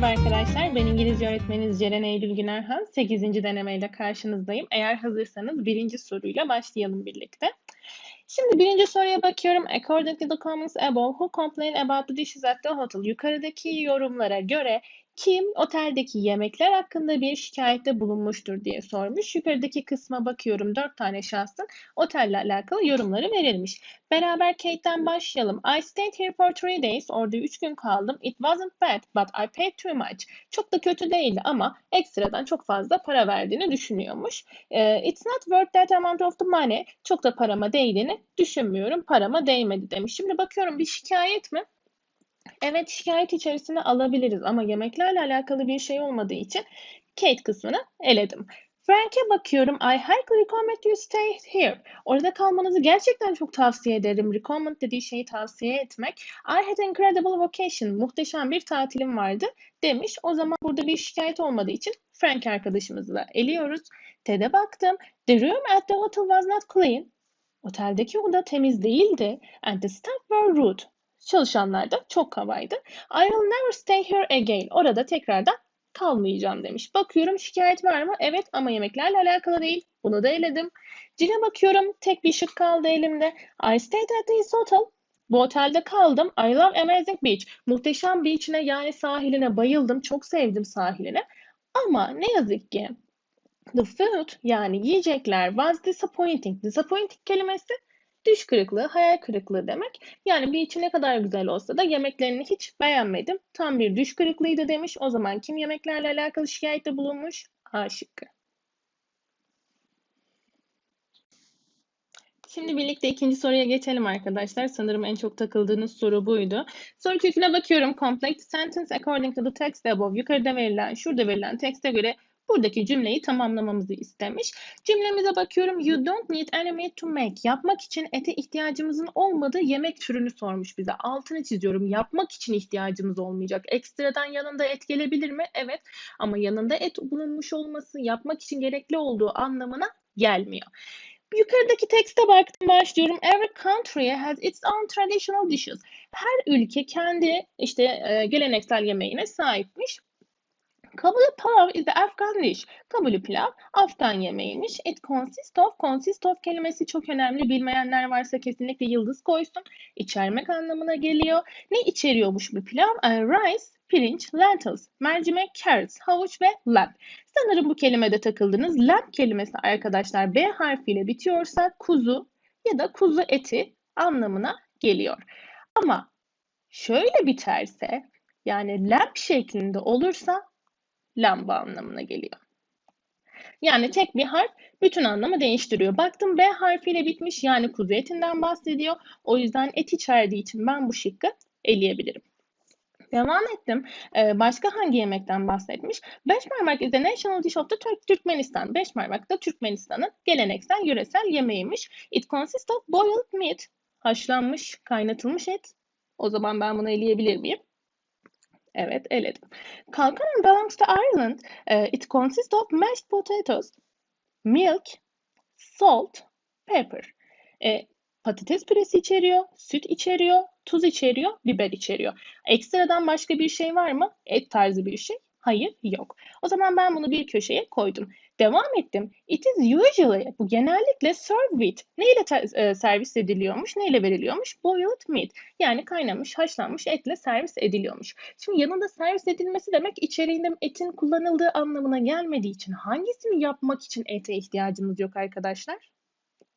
Merhaba arkadaşlar, ben İngilizce öğretmeniniz Ceren Eylül Günerhan. 8. denemeyle karşınızdayım. Eğer hazırsanız birinci soruyla başlayalım birlikte. Şimdi birinci soruya bakıyorum. According to the comments above, who complained about the dishes at the hotel? Yukarıdaki yorumlara göre kim oteldeki yemekler hakkında bir şikayette bulunmuştur diye sormuş. Yukarıdaki kısma bakıyorum. Dört tane şahsın otelle alakalı yorumları verilmiş. Beraber Kate'den başlayalım. I stayed here for three days. Orada üç gün kaldım. It wasn't bad but I paid too much. Çok da kötü değildi ama ekstradan çok fazla para verdiğini düşünüyormuş. Uh, it's not worth that amount of the money. Çok da parama değdiğini düşünmüyorum. Parama değmedi demiş. Şimdi bakıyorum bir şikayet mi? Evet şikayet içerisine alabiliriz ama yemeklerle alakalı bir şey olmadığı için Kate kısmını eledim. Frank'e bakıyorum. I highly recommend you stay here. Orada kalmanızı gerçekten çok tavsiye ederim. Recommend dediği şeyi tavsiye etmek. I had incredible vacation. Muhteşem bir tatilim vardı demiş. O zaman burada bir şikayet olmadığı için Frank arkadaşımızı da eliyoruz. Ted'e baktım. The room at the hotel was not clean. Oteldeki oda temiz değildi. And the staff were rude. Çalışanlar da çok kabaydı. I will never stay here again. Orada tekrardan kalmayacağım demiş. Bakıyorum şikayet var mı? Evet ama yemeklerle alakalı değil. Bunu da eledim. Cile bakıyorum. Tek bir şık kaldı elimde. I stayed at this hotel. Bu otelde kaldım. I love amazing beach. Muhteşem beach'ine yani sahiline bayıldım. Çok sevdim sahilini. Ama ne yazık ki the food yani yiyecekler was disappointing. Disappointing kelimesi Düş kırıklığı, hayal kırıklığı demek. Yani bir içi ne kadar güzel olsa da yemeklerini hiç beğenmedim. Tam bir düş kırıklığıydı demiş. O zaman kim yemeklerle alakalı şikayette bulunmuş? A şıkkı. Şimdi birlikte ikinci soruya geçelim arkadaşlar. Sanırım en çok takıldığınız soru buydu. Soru köküne bakıyorum. Complete sentence according to the text above. Yukarıda verilen, şurada verilen tekste göre buradaki cümleyi tamamlamamızı istemiş. Cümlemize bakıyorum. You don't need any meat to make. Yapmak için ete ihtiyacımızın olmadığı yemek türünü sormuş bize. Altını çiziyorum. Yapmak için ihtiyacımız olmayacak. Ekstradan yanında et gelebilir mi? Evet. Ama yanında et bulunmuş olması yapmak için gerekli olduğu anlamına gelmiyor. Yukarıdaki tekste baktım başlıyorum. Every country has its own traditional dishes. Her ülke kendi işte geleneksel yemeğine sahipmiş. Kabuli pilav is the Afghan dish. Kabuli pilav Afgan yemeğiymiş. It consists of, consist of kelimesi çok önemli. Bilmeyenler varsa kesinlikle yıldız koysun. İçermek anlamına geliyor. Ne içeriyormuş bu pilav? Rice, pirinç, lentils, mercimek, carrots, havuç ve lamb. Sanırım bu kelimede takıldınız. Lamb kelimesi arkadaşlar B harfiyle bitiyorsa kuzu ya da kuzu eti anlamına geliyor. Ama şöyle biterse yani lamb şeklinde olursa lamba anlamına geliyor. Yani tek bir harf bütün anlamı değiştiriyor. Baktım B harfiyle bitmiş yani kuzu etinden bahsediyor. O yüzden et içerdiği için ben bu şıkkı eleyebilirim. Devam ettim. Ee, başka hangi yemekten bahsetmiş? Beşmermak is a national dish of the Turk Türkmenistan. Beşmermak da Türkmenistan'ın geleneksel yöresel yemeğiymiş. It consists of boiled meat. Haşlanmış, kaynatılmış et. O zaman ben bunu eleyebilir miyim? Evet, eledim. Kalkan belongs to Ireland. Uh, it consists of mashed potatoes, milk, salt, pepper. E, patates püresi içeriyor, süt içeriyor, tuz içeriyor, biber içeriyor. Ekstradan başka bir şey var mı? Et tarzı bir şey. Hayır, yok. O zaman ben bunu bir köşeye koydum. Devam ettim. It is usually, bu genellikle served with. Neyle e, servis ediliyormuş, neyle veriliyormuş? Boiled meat. Yani kaynamış, haşlanmış etle servis ediliyormuş. Şimdi yanında servis edilmesi demek içeriğinde etin kullanıldığı anlamına gelmediği için hangisini yapmak için ete ihtiyacımız yok arkadaşlar?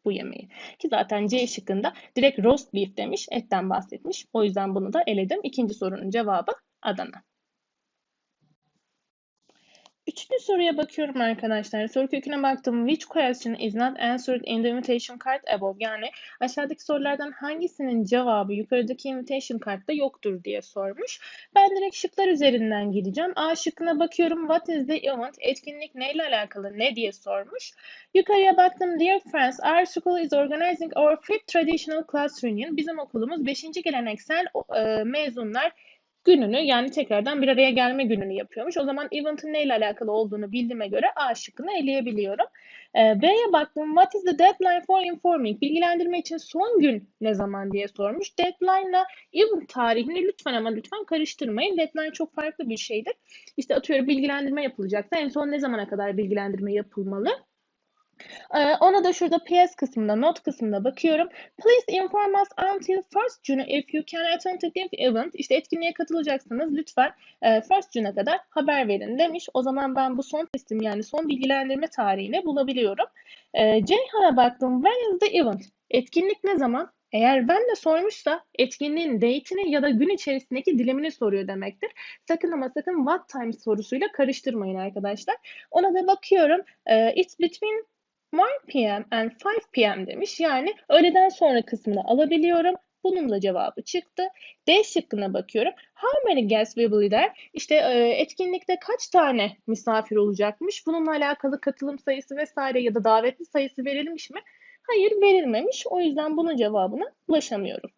bu yemeği. Ki zaten C şıkkında direkt roast beef demiş, etten bahsetmiş. O yüzden bunu da eledim. İkinci sorunun cevabı Adana. Üçüncü soruya bakıyorum arkadaşlar. Soru köküne baktım. Which question is not answered in the invitation card above? Yani aşağıdaki sorulardan hangisinin cevabı yukarıdaki invitation card'da yoktur diye sormuş. Ben direkt şıklar üzerinden gideceğim. A şıkkına bakıyorum. What is the event? Etkinlik neyle alakalı? Ne diye sormuş. Yukarıya baktım. Dear friends, our school is organizing our fifth traditional class reunion. Bizim okulumuz 5. geleneksel e, mezunlar gününü yani tekrardan bir araya gelme gününü yapıyormuş. O zaman event'ın neyle alakalı olduğunu bildiğime göre A şıkkını eleyebiliyorum. E, B'ye baktım. What is the deadline for informing? Bilgilendirme için son gün ne zaman diye sormuş. Deadline ile event tarihini lütfen ama lütfen karıştırmayın. Deadline çok farklı bir şeydir. İşte atıyorum bilgilendirme yapılacaksa en son ne zamana kadar bilgilendirme yapılmalı? Ee, ona da şurada PS kısmında, not kısmında bakıyorum. Please inform us until 1st June if you can attend the event. İşte etkinliğe katılacaksınız. Lütfen e, 1st June'a kadar haber verin demiş. O zaman ben bu son teslim yani son bilgilendirme tarihini bulabiliyorum. E, Ceyhan'a baktım. When is the event? Etkinlik ne zaman? Eğer ben de sormuşsa etkinliğin date'ini ya da gün içerisindeki dilimini soruyor demektir. Sakın ama sakın what time sorusuyla karıştırmayın arkadaşlar. Ona da bakıyorum. E, it's between 1 p.m. and 5 p.m. demiş. Yani öğleden sonra kısmını alabiliyorum. Bunun da cevabı çıktı. D şıkkına bakıyorum. How many guests will be there? İşte e, etkinlikte kaç tane misafir olacakmış? Bununla alakalı katılım sayısı vesaire ya da davetli sayısı verilmiş mi? Hayır verilmemiş. O yüzden bunun cevabına ulaşamıyorum.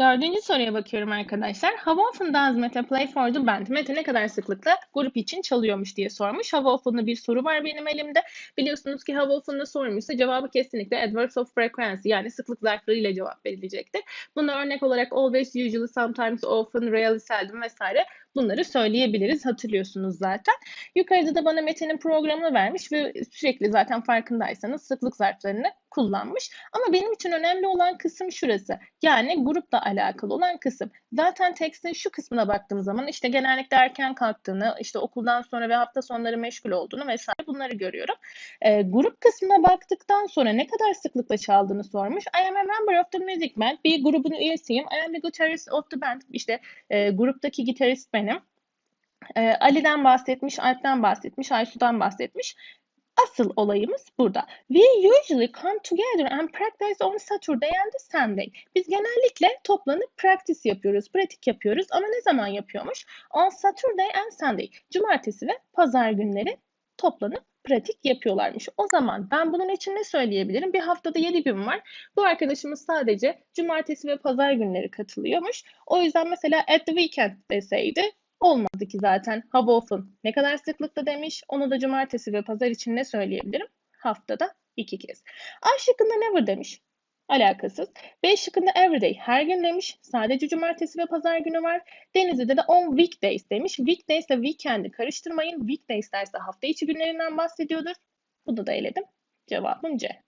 Dördüncü soruya bakıyorum arkadaşlar. How often does Mete play for the band? Mete ne kadar sıklıkla grup için çalıyormuş diye sormuş. How often'da bir soru var benim elimde. Biliyorsunuz ki how often'da sormuşsa cevabı kesinlikle adverbs of frequency yani sıklık zarflarıyla cevap verilecektir. Buna örnek olarak always, usually, sometimes, often, rarely, seldom vesaire bunları söyleyebiliriz. Hatırlıyorsunuz zaten. Yukarıda da bana Mete'nin programını vermiş ve sürekli zaten farkındaysanız sıklık zarflarını kullanmış. Ama benim için önemli olan kısım şurası. Yani grupla alakalı olan kısım. Zaten tekstin şu kısmına baktığım zaman işte genellikle erken kalktığını, işte okuldan sonra ve hafta sonları meşgul olduğunu vesaire bunları görüyorum. E, grup kısmına baktıktan sonra ne kadar sıklıkla çaldığını sormuş. I am a member of the music band. Bir grubun üyesiyim. I am the guitarist of the band. İşte e, gruptaki gitarist benim. E, Ali'den bahsetmiş, Alp'ten bahsetmiş, Aysu'dan bahsetmiş. Asıl olayımız burada. We usually come together and practice on Saturday and Sunday. Biz genellikle toplanıp practice yapıyoruz, pratik yapıyoruz ama ne zaman yapıyormuş? On Saturday and Sunday. Cumartesi ve pazar günleri toplanıp pratik yapıyorlarmış. O zaman ben bunun için ne söyleyebilirim? Bir haftada 7 gün var. Bu arkadaşımız sadece cumartesi ve pazar günleri katılıyormuş. O yüzden mesela at the weekend deseydi olmadı ki zaten. How often ne kadar sıklıkla demiş. Onu da cumartesi ve pazar için ne söyleyebilirim? Haftada iki kez. A şıkkında never demiş. Alakasız. B şıkkında everyday her gün demiş. Sadece cumartesi ve pazar günü var. Denizli'de de on weekdays demiş. Weekdays ile weekend'i karıştırmayın. Weekdays derse hafta içi günlerinden bahsediyordur. Bunu da eledim. Cevabım C.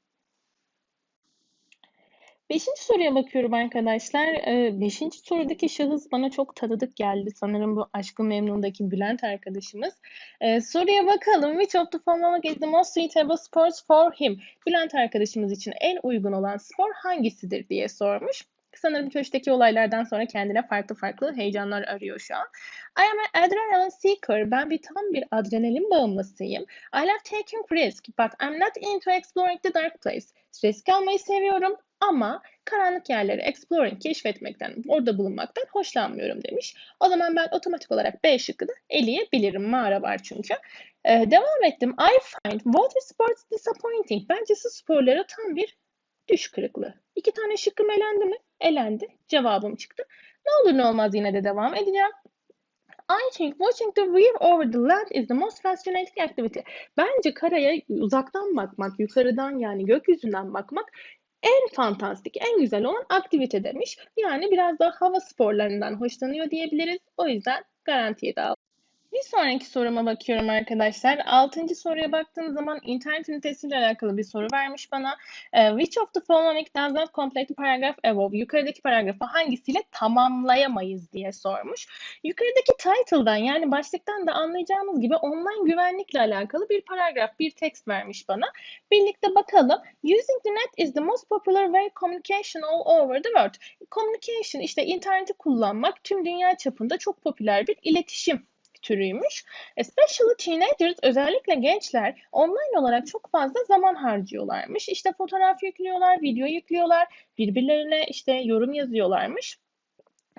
Beşinci soruya bakıyorum arkadaşlar. Ee, beşinci sorudaki şahıs bana çok tanıdık geldi. Sanırım bu Aşkı Memnun'daki Bülent arkadaşımız. Ee, soruya bakalım. Which of the following is the most suitable sports for him? Bülent arkadaşımız için en uygun olan spor hangisidir diye sormuş. Sanırım köşkteki olaylardan sonra kendine farklı farklı heyecanlar arıyor şu an. I am an adrenaline seeker. Ben bir tam bir adrenalin bağımlısıyım. I love taking risk, but I'm not into exploring the dark place. Risk almayı seviyorum ama karanlık yerleri exploring, keşfetmekten, orada bulunmaktan hoşlanmıyorum demiş. O zaman ben otomatik olarak B şıkkını eleyebilirim. Mağara var çünkü. Ee, devam ettim. I find water sports disappointing. Bence su sporları tam bir düş kırıklığı. İki tane şıkkım elendi mi? Elendi. Cevabım çıktı. Ne olur ne olmaz yine de devam edeceğim. I think watching the view over the land is the most fascinating activity. Bence karaya uzaktan bakmak, yukarıdan yani gökyüzünden bakmak en fantastik, en güzel olan aktivite demiş. Yani biraz daha hava sporlarından hoşlanıyor diyebiliriz. O yüzden garantiye de bir sonraki soruma bakıyorum arkadaşlar. Altıncı soruya baktığım zaman internet ünitesiyle alakalı bir soru vermiş bana. Uh, which of the following does not complete the paragraph above? Yukarıdaki paragrafı hangisiyle tamamlayamayız diye sormuş. Yukarıdaki title'dan yani başlıktan da anlayacağımız gibi online güvenlikle alakalı bir paragraf, bir text vermiş bana. Birlikte bakalım. Using the net is the most popular way communication all over the world. Communication işte interneti kullanmak tüm dünya çapında çok popüler bir iletişim türüymüş. Especially teenagers özellikle gençler online olarak çok fazla zaman harcıyorlarmış. İşte fotoğraf yüklüyorlar, video yüklüyorlar, birbirlerine işte yorum yazıyorlarmış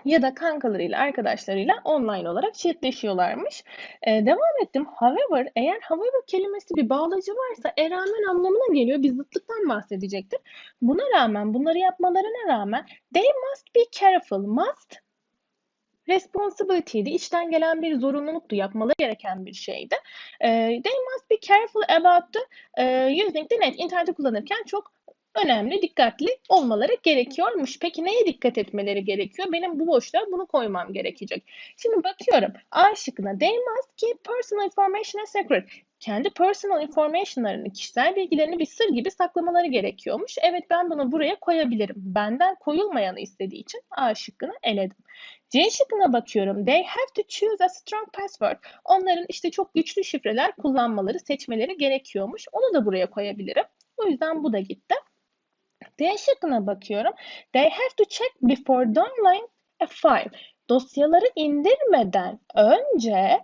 ya da kankalarıyla, arkadaşlarıyla online olarak chatleşiyorlarmış. Ee, devam ettim. However, eğer however kelimesi bir bağlacı varsa e rağmen anlamına geliyor. Bir zıtlıktan bahsedecektir. Buna rağmen, bunları yapmalarına rağmen they must be careful. Must responsibility'di. İçten gelen bir zorunluluktu. Yapmaları gereken bir şeydi. E, they must be careful about the e, using the net. İnterneti kullanırken çok önemli, dikkatli olmaları gerekiyormuş. Peki neye dikkat etmeleri gerekiyor? Benim bu boşluğa bunu koymam gerekecek. Şimdi bakıyorum. A şıkkına they must keep personal information a secret. Kendi personal information'larını, kişisel bilgilerini bir sır gibi saklamaları gerekiyormuş. Evet ben bunu buraya koyabilirim. Benden koyulmayanı istediği için A şıkkını eledim. C şıkkına bakıyorum. They have to choose a strong password. Onların işte çok güçlü şifreler kullanmaları, seçmeleri gerekiyormuş. Onu da buraya koyabilirim. O yüzden bu da gitti. D şıkkına bakıyorum. They have to check before downloading a file. Dosyaları indirmeden önce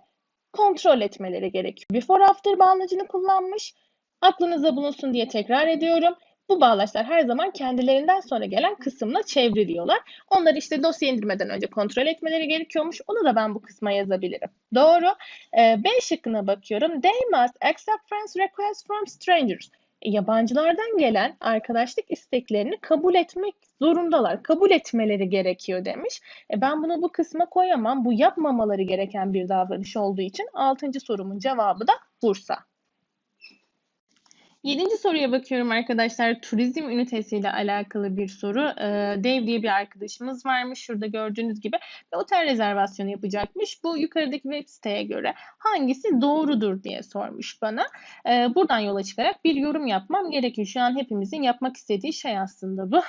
kontrol etmeleri gerekiyor. Before after bağlacını kullanmış. Aklınızda bulunsun diye tekrar ediyorum. Bu bağlaçlar her zaman kendilerinden sonra gelen kısımla çevriliyorlar. Onları işte dosya indirmeden önce kontrol etmeleri gerekiyormuş. Onu da ben bu kısma yazabilirim. Doğru. Ee, B şıkkına bakıyorum. They must accept friends requests from strangers yabancılardan gelen arkadaşlık isteklerini kabul etmek zorundalar. Kabul etmeleri gerekiyor demiş. E ben bunu bu kısma koyamam. Bu yapmamaları gereken bir davranış olduğu için 6. sorumun cevabı da Bursa. Yedinci soruya bakıyorum arkadaşlar. Turizm ünitesiyle alakalı bir soru. Ee, Dev diye bir arkadaşımız varmış. Şurada gördüğünüz gibi bir otel rezervasyonu yapacakmış. Bu yukarıdaki web siteye göre hangisi doğrudur diye sormuş bana. Ee, buradan yola çıkarak bir yorum yapmam gerekiyor. Şu an hepimizin yapmak istediği şey aslında bu.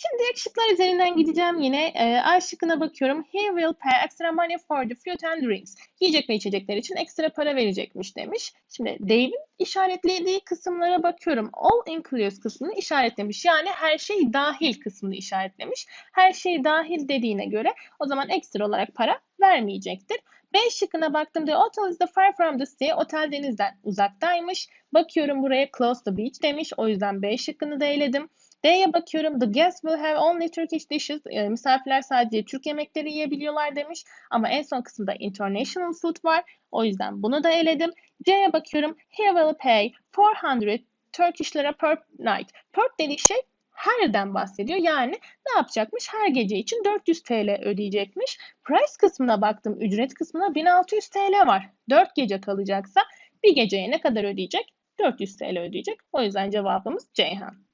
Şimdi direkt şıklar üzerinden gideceğim yine. E, A şıkkına bakıyorum. He will pay extra money for the food and drinks. Yiyecek ve içecekler için ekstra para verecekmiş demiş. Şimdi Dave'in işaretlediği kısımlara bakıyorum. All includes kısmını işaretlemiş. Yani her şey dahil kısmını işaretlemiş. Her şey dahil dediğine göre o zaman ekstra olarak para vermeyecektir. B şıkkına baktım. The hotel is the far from the sea. Otel denizden uzaktaymış. Bakıyorum buraya close to beach demiş. O yüzden B şıkkını da eledim. D'ye bakıyorum. The guests will have only Turkish dishes. E, misafirler sadece Türk yemekleri yiyebiliyorlar demiş. Ama en son kısımda international food var. O yüzden bunu da eledim. C'ye bakıyorum. He will pay 400 Turkish lira per night. Per dediği şey herden bahsediyor. Yani ne yapacakmış? Her gece için 400 TL ödeyecekmiş. Price kısmına baktım. Ücret kısmına 1600 TL var. 4 gece kalacaksa bir geceye ne kadar ödeyecek? 400 TL ödeyecek. O yüzden cevabımız Ceyhan.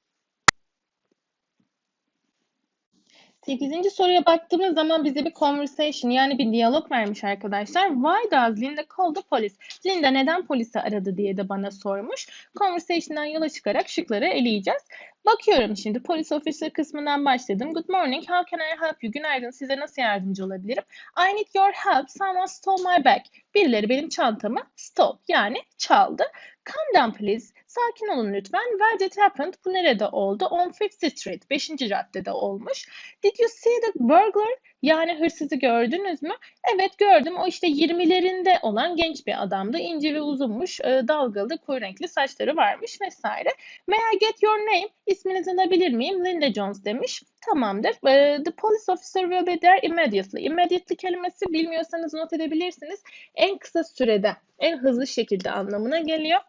8. soruya baktığımız zaman bize bir conversation yani bir diyalog vermiş arkadaşlar. Why does Linda call the police? Linda neden polisi aradı diye de bana sormuş. Conversation'dan yola çıkarak şıkları eleyeceğiz. Bakıyorum şimdi police officer kısmından başladım. Good morning, how can I help you? Günaydın, size nasıl yardımcı olabilirim? I need your help, someone stole my bag. Birileri benim çantamı stole yani çaldı. Calm down please. Sakin olun lütfen. Where did happened? Bu nerede oldu? On Fifth Street. 5. caddede olmuş. Did you see the burglar? Yani hırsızı gördünüz mü? Evet gördüm. O işte 20'lerinde olan genç bir adamdı. İnce ve uzunmuş. E, dalgalı, koyu renkli saçları varmış vesaire. May I get your name? İsminizi alabilir miyim? Linda Jones demiş. Tamamdır. E, the police officer will be there immediately. Immediately kelimesi bilmiyorsanız not edebilirsiniz. En kısa sürede, en hızlı şekilde anlamına geliyor.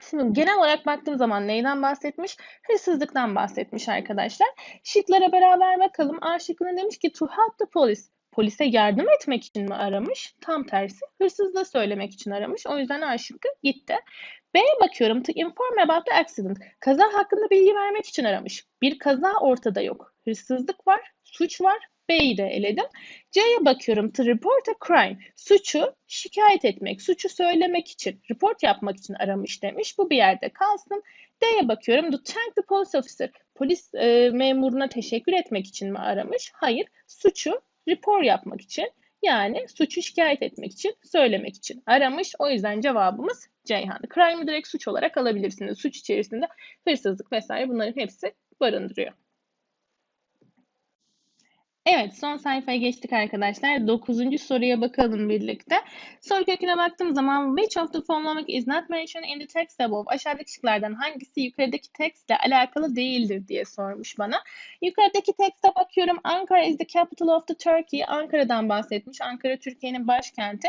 Şimdi genel olarak baktığım zaman neyden bahsetmiş? Hırsızlıktan bahsetmiş arkadaşlar. Şıklara beraber bakalım. A şıkkını demiş ki to help the police. Polise yardım etmek için mi aramış? Tam tersi. Hırsızlığı söylemek için aramış. O yüzden A şıkkı gitti. B'ye bakıyorum. To inform about the accident. Kaza hakkında bilgi vermek için aramış. Bir kaza ortada yok. Hırsızlık var, suç var, B'yi de eledim. C'ye bakıyorum. To report a crime. Suçu şikayet etmek, suçu söylemek için, report yapmak için aramış demiş. Bu bir yerde kalsın. D'ye bakıyorum. To thank the police officer. Polis e, memuruna teşekkür etmek için mi aramış? Hayır. Suçu report yapmak için yani suçu şikayet etmek için, söylemek için aramış. O yüzden cevabımız Ceyhan. Crime'ı direkt suç olarak alabilirsiniz. Suç içerisinde hırsızlık vesaire bunların hepsi barındırıyor. Evet son sayfaya geçtik arkadaşlar. Dokuzuncu soruya bakalım birlikte. Soru köküne baktığım zaman which of the following is not mentioned in the text above? Aşağıdaki şıklardan hangisi yukarıdaki tekstle alakalı değildir diye sormuş bana. Yukarıdaki tekste bakıyorum. Ankara is the capital of the Turkey. Ankara'dan bahsetmiş. Ankara Türkiye'nin başkenti.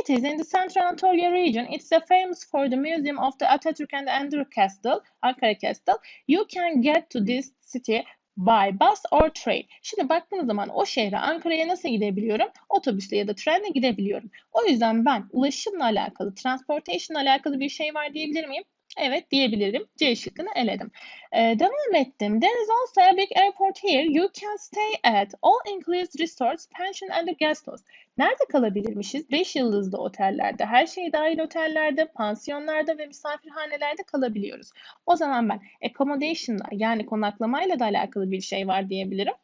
It is in the Central Anatolia region. It's famous for the museum of the Atatürk and Endür Castle, Ankara Castle. You can get to this city by bus or train. Şimdi baktığınız zaman o şehre Ankara'ya nasıl gidebiliyorum? Otobüsle ya da trenle gidebiliyorum. O yüzden ben ulaşımla alakalı, transportation alakalı bir şey var diyebilir miyim? Evet diyebilirim. C şıkkını eledim. Ee, devam ettim. There is also a big airport here. You can stay at all inclusive resorts, pension and the guest house. Nerede kalabilirmişiz? 5 yıldızlı otellerde, her şey dahil otellerde, pansiyonlarda ve misafirhanelerde kalabiliyoruz. O zaman ben accommodation'la yani konaklamayla da alakalı bir şey var diyebilirim.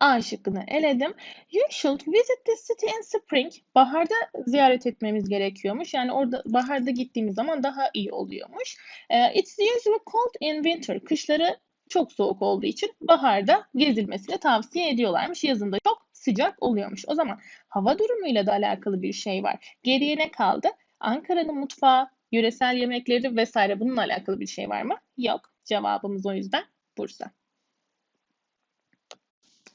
A şıkkını eledim. You should visit the city in spring. Baharda ziyaret etmemiz gerekiyormuş. Yani orada baharda gittiğimiz zaman daha iyi oluyormuş. Ee, It's usually cold in winter. Kışları çok soğuk olduğu için baharda gezilmesini tavsiye ediyorlarmış. Yazında çok sıcak oluyormuş. O zaman hava durumuyla da alakalı bir şey var. Geriye ne kaldı? Ankara'nın mutfağı, yöresel yemekleri vesaire bununla alakalı bir şey var mı? Yok. Cevabımız o yüzden Bursa.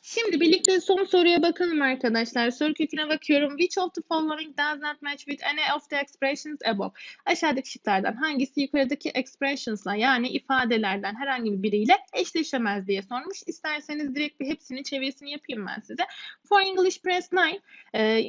Şimdi birlikte son soruya bakalım arkadaşlar. Soru köküne bakıyorum. Which of the following does not match with any of the expressions above? Aşağıdaki şıklardan hangisi yukarıdaki expressions'la yani ifadelerden herhangi biriyle eşleşemez diye sormuş. İsterseniz direkt bir hepsinin çevirisini yapayım ben size. For English press 9. Ee,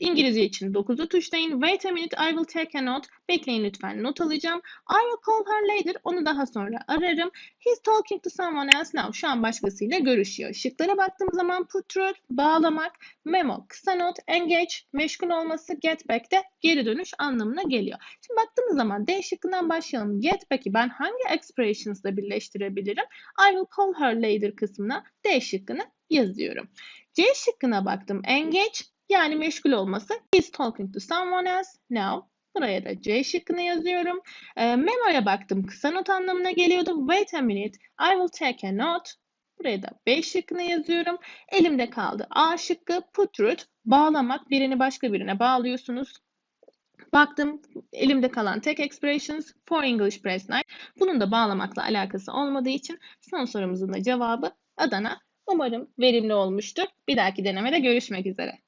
İngilizce için 9'u tuşlayın. Wait a minute I will take a note. Bekleyin lütfen not alacağım. I will call her later. Onu daha sonra ararım. He's talking to someone else now. Şu an başkasıyla görüşüyor. Şıklara baktığım zaman put through, bağlamak, memo, kısa not, engage, meşgul olması, get back de geri dönüş anlamına geliyor. Şimdi baktığımız zaman D şıkkından başlayalım. Get back'i ben hangi expressions'la birleştirebilirim? I will call her later kısmına D şıkkını yazıyorum. C şıkkına baktım. Engage yani meşgul olması. He's talking to someone else now. Buraya da C şıkkını yazıyorum. E, memo'ya baktım. Kısa not anlamına geliyordu. Wait a minute. I will take a note. Buraya da B şıkkını yazıyorum. Elimde kaldı A şıkkı. Put root. Bağlamak. Birini başka birine bağlıyorsunuz. Baktım elimde kalan tek expressions for English press 9. Bunun da bağlamakla alakası olmadığı için son sorumuzun da cevabı Adana. Umarım verimli olmuştur. Bir dahaki denemede görüşmek üzere.